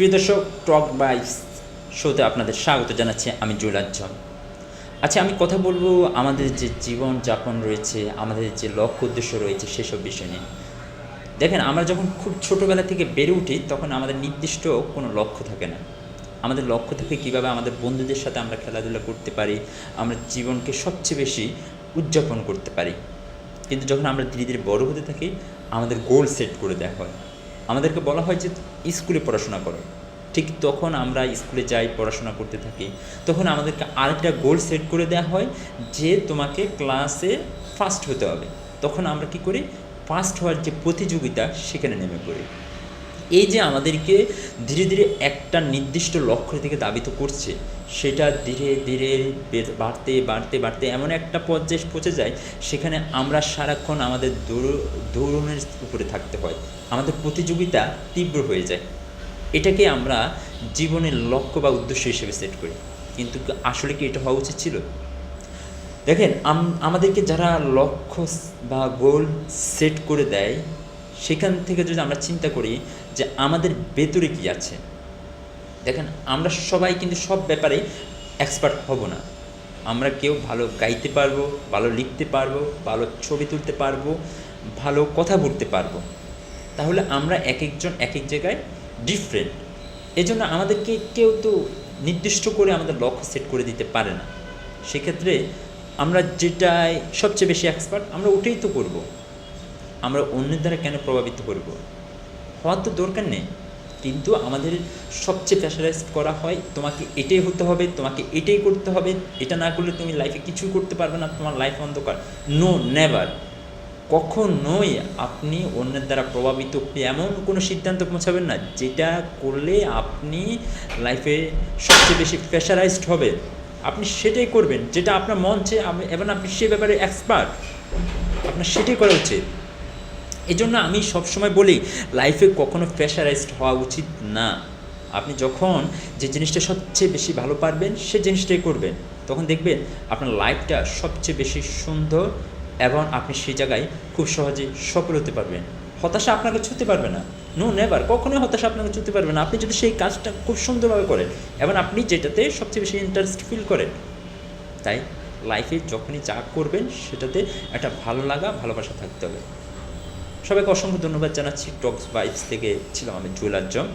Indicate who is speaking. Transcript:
Speaker 1: প্রিয় দর্শক টক বাইস শোতে আপনাদের স্বাগত জানাচ্ছি আমি জুলাজ্জম আচ্ছা আমি কথা বলব আমাদের যে জীবন যাপন রয়েছে, আমাদের যে লক্ষ্য উদ্দেশ্য রয়েছে সেসব বিষয় নিয়ে। দেখেন, আমরা যখন খুব ছোটোবেলা থেকে বেড়ে উঠি, তখন আমাদের নির্দিষ্ট কোনো লক্ষ্য থাকে না। আমাদের লক্ষ্য থেকে কীভাবে আমাদের বন্ধুদের সাথে আমরা খেলাধুলা করতে পারি, আমরা জীবনকে সবচেয়ে বেশি উদযাপন করতে পারি। কিন্তু যখন আমরা ধীরে ধীরে বড় হতে থাকি, আমাদের গোল সেট করে দেওয়া হয়। আমাদেরকে বলা হয় যে স্কুলে পড়াশোনা করো। ঠিক তখন আমরা স্কুলে যাই, পড়াশোনা করতে থাকি। তখন আমাদেরকে আরেকটা গোল সেট করে দেওয়া হয় যে তোমাকে ক্লাসে ফার্স্ট হতে হবে। তখন আমরা কি করি? ফার্স্ট হওয়ার যে প্রতিযোগিতা, সেখানে নেমে পড়ি। এই যে আমাদেরকে ধীরে ধীরে একটা নির্দিষ্ট লক্ষ্য থেকে দাবিত করছে, সেটা ধীরে ধীরে বাড়তে বাড়তে বাড়তে এমন একটা পর্যায়ে পৌঁছে যায়, সেখানে আমরা সারাক্ষণ আমাদের দৌড়, দৌড়নের উপরে থাকতে হয়। আমাদের প্রতিযোগিতা তীব্র হয়ে যায়। এটাকে আমরা জীবনের লক্ষ্য বা উদ্দেশ্য হিসেবে সেট করি। কিন্তু আসলে কি এটা হওয়া উচিত ছিল? দেখেন আমাদেরকে যারা লক্ষ্য বা গোল সেট করে দেয় সেখান থেকে যদি আমরা চিন্তা করি যে আমাদের ভেতরে কি আছে, দেখেন আমরা সবাই কিন্তু সব ব্যাপারে এক্সপার্ট হব না। আমরা কেউ ভালো গাইতে পারব, ভালো লিখতে পারব, ভালো ছবি তুলতে পারব, ভালো কথা বলতে পারব। তাহলে আমরা এক একজন এক এক জায়গায় ডিফারেন্ট এজন্য আমাদেরকে কেউ তো নির্দিষ্ট করে আমাদের লক্ষ্য সেট করে দিতে পারে না। সেক্ষেত্রে আমরা যেটাই সবচেয়ে বেশি এক্সপার্ট আমরা ওটাই তো করব। আমরা অন্যের দ্বারা কেন প্রভাবিত করব? হওয়ার তো দরকার নেই। কিন্তু আমাদের সবচেয়ে প্রেশারাইজ করা হয়, তোমাকে এটাই হতে হবে, তোমাকে এটাই করতে হবে, এটা না করলে তুমি লাইফে কিছু করতে পারবে না, তোমার লাইফ অন্ধকার। নো নেভার কখনোই আপনি অন্যের দ্বারা প্রভাবিত হয়ে এমন কোনো সিদ্ধান্ত পৌঁছাবেন না, যেটা করলে আপনি লাইফে সবচেয়ে বেশি প্রেশারাইজড হবে। আপনি সেটাই করবেন, যেটা আপনার মন চেয়ে এবং আপনি সে ব্যাপারে এক্সপার্ট আপনার সেটাই করা উচিত। এই জন্য আমি সবসময় বলি লাইফে কখনো প্রেশারাইজড হওয়া উচিত না। আপনি যখন যে জিনিসটা সবচেয়ে বেশি ভালো পারবেন, সে জিনিসটাই করবেন। তখন দেখবেন আপনার লাইফটা সবচেয়ে বেশি সুন্দর এবং আপনি সেই জায়গায় খুব সহজে সফল হতে পারবেন। হতাশা আপনাকে ছুতে পারবে না। নো নেভার কখনোই হতাশা আপনাকে ছুতে পারবে না। আপনি যদি সেই কাজটা খুব সুন্দরভাবে করেন এবং আপনি যেটাতে সবচেয়ে বেশি ইন্টারেস্ট ফিল করেন, তাই লাইফে যখনই যা করবেন, সেটাতে একটা ভালো লাগা, ভালোবাসা থাকতে হবে। সবাইকে অসংখ্য ধন্যবাদ জানাচ্ছি টক্স বাইপস থেকে ছিলাম আমি জুয়েল আজম।